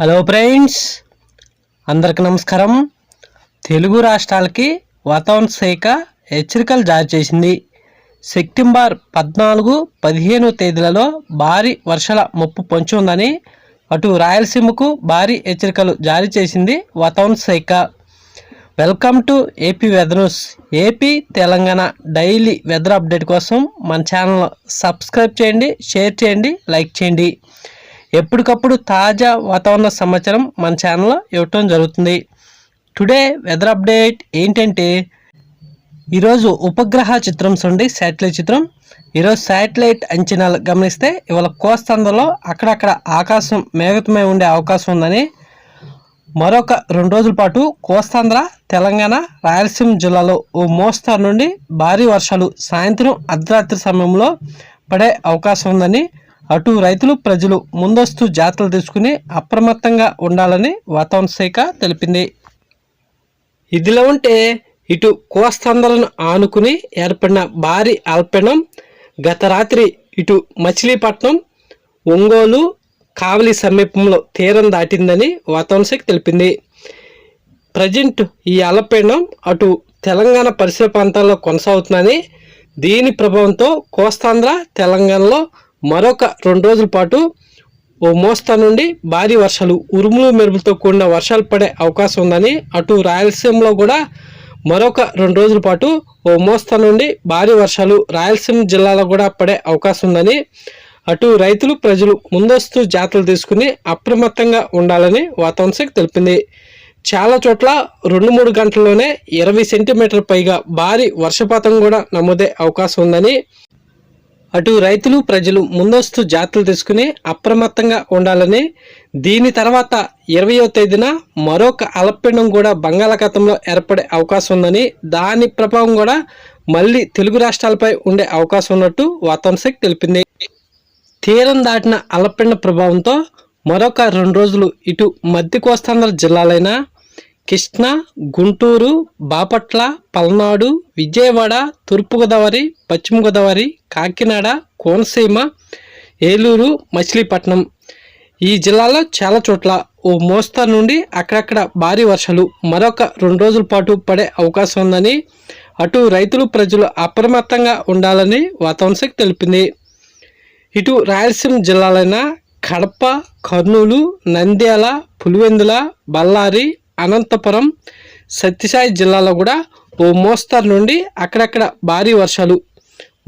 Hello friends అందరికి నమస్కారం. తెలుగు రాష్ట్రాలకి వాతావరణ శాఖ హెచ్చరికలు జారీ చేసింది. సెప్టెంబర్ పద్నాలుగు పదిహేను తేదీలలో భారీ వర్షాల ముప్పు పొంచి ఉందని అటు రాయలసీమకు భారీ హెచ్చరికలు జారీ చేసింది వాతావరణ శాఖ. Welcome to AP weather news AP Telangana daily weather update కోసం మన ఛానల్ సబ్స్క్రైబ్ చేయండి షేర్ చేయండి లైక్ చేయండి. ఎప్పటికప్పుడు తాజా వాతావరణ సమాచారం మన ఛానల్లో ఇవ్వటం జరుగుతుంది. టుడే వెదర్ అప్డేట్ ఏంటంటే ఈరోజు ఉపగ్రహ చిత్రం చూడండి శాటిలైట్ చిత్రం. ఈరోజు శాటిలైట్ అంచనాలు గమనిస్తే ఇవాళ కోస్తాంధ్రలో అక్కడక్కడ ఆకాశం మేఘతమై ఉండే అవకాశం ఉందని. మరొక రెండు రోజుల పాటు కోస్తాంధ్ర తెలంగాణ రాయలసీమ జిల్లాలో ఓ మోస్తారు నుండి భారీ వర్షాలు సాయంత్రం అర్ధరాత్రి సమయంలో పడే అవకాశం ఉందని. అటు రైతులు ప్రజలు ముందస్తు జాగ్రత్తలు తీసుకుని అప్రమత్తంగా ఉండాలని వాతావరణ శాఖ తెలిపింది. ఇదిలో ఉంటే ఇటు కోస్తాంధ్రలను ఆనుకుని ఏర్పడిన భారీ అల్పీడనం గత రాత్రి ఇటు మచిలీపట్నం ఒంగోలు కావలి సమీపంలో తీరం దాటిందని వాతావరణ శాఖ తెలిపింది. ప్రజెంట్ ఈ అల్పపీడనం అటు తెలంగాణ పరిసర ప్రాంతాల్లో కొనసాగుతుందని దీని ప్రభావంతో కోస్తాంధ్ర తెలంగాణలో మరొక రెండు రోజుల పాటు ఓ మోస్తా నుండి భారీ వర్షాలు ఉరుములు మెరుపులతో కూడిన వర్షాలు పడే అవకాశం ఉందని అటు రాయలసీమలో కూడా మరొక రెండు రోజుల పాటు ఓ మోస్తా నుండి భారీ వర్షాలు రాయలసీమ జిల్లాలో కూడా పడే అవకాశం ఉందని అటు రైతులు ప్రజలు ముందస్తు జాగ్రత్తలు తీసుకుని అప్రమత్తంగా ఉండాలని వాతావరణ శాఖ తెలిపింది. చాలా చోట్ల రెండు మూడు గంటల్లోనే ఇరవై సెంటీమీటర్ పైగా భారీ వర్షపాతం కూడా నమోదే అవకాశం ఉందని అటు రైతులు ప్రజలు ముందస్తు జాగ్రత్తలు తీసుకుని అప్రమత్తంగా ఉండాలని దీని తర్వాత ఇరవయో తేదీన మరొక అలపిండం కూడా బంగాళాఖాతంలో ఏర్పడే అవకాశం ఉందని దాని ప్రభావం కూడా మళ్ళీ తెలుగు రాష్ట్రాలపై ఉండే అవకాశం ఉన్నట్టు వాతావరణ శాఖ తెలిపింది. తీరం దాటిన అలపిండ ప్రభావంతో మరొక రెండు రోజులు ఇటు మధ్య కోస్తాంధ్ర జిల్లాలైన కృష్ణా గుంటూరు బాపట్ల పల్నాడు విజయవాడ తూర్పుగోదావరి పశ్చిమగోదావరి కాకినాడ కోనసీమ ఏలూరు మచిలీపట్నం. ఈ జిల్లాలో చాలా చోట్ల ఓ మోస్తరు నుండి అక్కడక్కడ భారీ వర్షాలు మరొక రెండు రోజుల పాటు పడే అవకాశం ఉందని అటు రైతులు ప్రజలు అప్రమత్తంగా ఉండాలని వాతావరణ శాఖ తెలిపింది. ఇటు రాయలసీమ జిల్లాలైన కడప కర్నూలు నంద్యాల పులివెందుల బళ్ళారి అనంతపురం సత్యసాయి జిల్లాలో కూడా ఓ మోస్తరు నుండి అక్కడక్కడ భారీ వర్షాలు.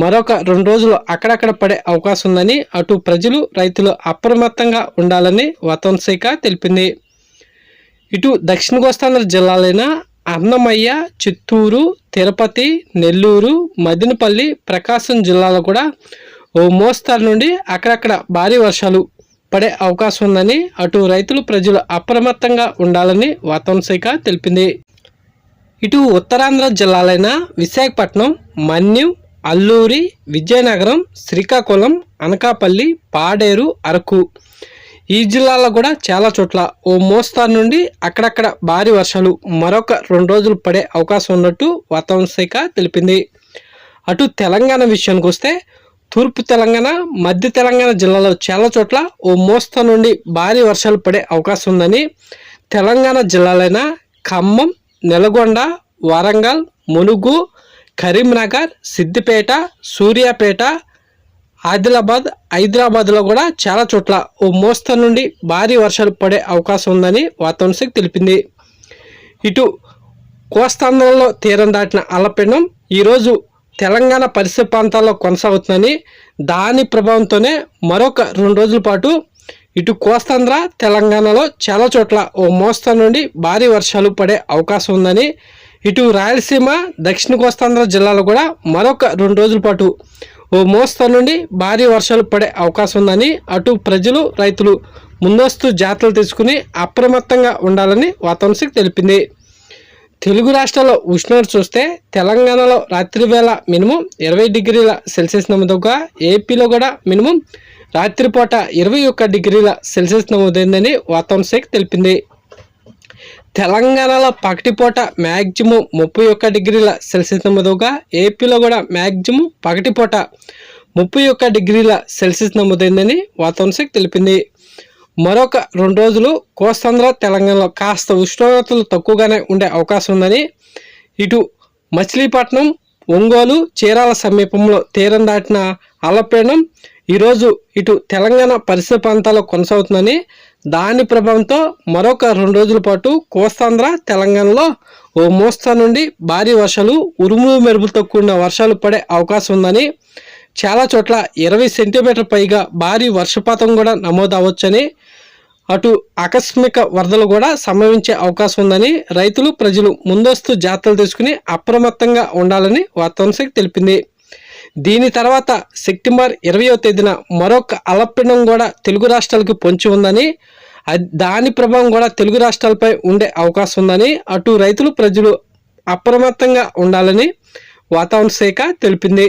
మరొక రెండు రోజులు అక్కడక్కడ పడే అవకాశం ఉందని అటు ప్రజలు రైతులు అప్రమత్తంగా ఉండాలని వాతావరణ శాఖ తెలిపింది. ఇటు దక్షిణ కోస్తాంధ్ర జిల్లాలైన అన్నమయ్య చిత్తూరు తిరుపతి నెల్లూరు మదినపల్లి ప్రకాశం జిల్లాలో కూడా ఓ మోస్తారు నుండి అక్కడక్కడ భారీ వర్షాలు. పడే అవకాశం ఉందని అటు రైతులు ప్రజలు అప్రమత్తంగా ఉండాలని వాతావరణ శాఖ తెలిపింది. ఇటు ఉత్తరాంధ్ర జిల్లాలైన విశాఖపట్నం మన్యం అల్లూరి విజయనగరం శ్రీకాకుళం అనకాపల్లి పాడేరు అరకు ఈ జిల్లాలో కూడా చాలా చోట్ల ఓ మోస్తారు నుండి అక్కడక్కడ భారీ వర్షాలు మరొక రెండు రోజులు పడే అవకాశం ఉన్నట్టు వాతావరణ శాఖ తెలిపింది. అటు తెలంగాణ విషయానికి వస్తే తూర్పు తెలంగాణ మధ్య తెలంగాణ జిల్లాలో చాలా చోట్ల ఓ మోస్తా నుండి భారీ వర్షాలు పడే అవకాశం ఉందని తెలంగాణ జిల్లాలైన ఖమ్మం నెలగొండ వరంగల్ ములుగు కరీంనగర్ సిద్దిపేట సూర్యాపేట ఆదిలాబాద్ హైదరాబాద్లో కూడా చాలా చోట్ల ఓ మోస్తా నుండి భారీ వర్షాలు పడే అవకాశం ఉందని వాతావరణ శాఖ తెలిపింది. ఇటు కోస్తాంధ్రలో తీరం దాటిన అల్లపీడనం ఈరోజు తెలంగాణ పరిసర ప్రాంతాల్లో కొనసాగుతుందని దాని ప్రభావంతోనే మరొక రెండు రోజుల పాటు ఇటు కోస్తాంధ్ర తెలంగాణలో చాలా చోట్ల ఓ మోస్తా నుండి భారీ వర్షాలు పడే అవకాశం ఉందని ఇటు రాయలసీమ దక్షిణ కోస్తాంధ్ర జిల్లాలో కూడా మరొక రెండు రోజుల పాటు ఓ మోస్తా నుండి భారీ వర్షాలు పడే అవకాశం ఉందని అటు ప్రజలు రైతులు ముందస్తు జాగ్రత్తలు తీసుకుని అప్రమత్తంగా ఉండాలని వాతావరణ శాఖ తెలిపింది. తెలుగు రాష్ట్రాల్లో ఉష్ణోగ్రత చూస్తే తెలంగాణలో రాత్రి వేళ మినిమం ఇరవై డిగ్రీల సెల్సియస్ నమోదుగా ఏపీలో కూడా మినిమం రాత్రిపూట ఇరవై ఒక్క డిగ్రీల సెల్సియస్ నమోదైందని వాతావరణ శాఖ తెలిపింది. తెలంగాణలో పగటిపూట మ్యాక్సిమం ముప్పై ఒక్క డిగ్రీల సెల్సియస్ నమోదుగా ఏపీలో కూడా మ్యాక్సిమం పగటిపూట ముప్పై ఒక్క డిగ్రీల సెల్సియస్ నమోదైందని వాతావరణ శాఖ తెలిపింది. మరొక రెండు రోజులు కోస్తాంధ్ర తెలంగాణలో కాస్త ఉష్ణోగ్రతలు తక్కువగానే ఉండే అవకాశం ఉందని ఇటు మచిలీపట్నం ఒంగోలు చీరాల సమీపంలో తీరం దాటిన అల్లపీడనం ఈరోజు ఇటు తెలంగాణ పరిసర ప్రాంతాల్లో కొనసాగుతుందని దాని ప్రభావంతో మరొక రెండు రోజుల పాటు కోస్తాంధ్ర తెలంగాణలో ఓ మోస్తా నుండి భారీ వర్షాలు ఉరుములు మెరుపులతో కూడిన వర్షాలు పడే అవకాశం ఉందని చాలా చోట్ల ఇరవై సెంటీమీటర్ పైగా భారీ వర్షపాతం కూడా నమోదవచ్చని అటు ఆకస్మిక వరదలు కూడా సంభవించే అవకాశం ఉందని రైతులు ప్రజలు ముందస్తు జాగ్రత్తలు తీసుకుని అప్రమత్తంగా ఉండాలని వాతావరణ శాఖ తెలిపింది. దీని తర్వాత సెప్టెంబర్ ఇరవయో తేదీన మరొక అలపిండం కూడా తెలుగు రాష్ట్రాలకు పొంచి ఉందని దాని ప్రభావం కూడా తెలుగు రాష్ట్రాలపై ఉండే అవకాశం ఉందని అటు రైతులు ప్రజలు అప్రమత్తంగా ఉండాలని వాతావరణ శాఖ తెలిపింది.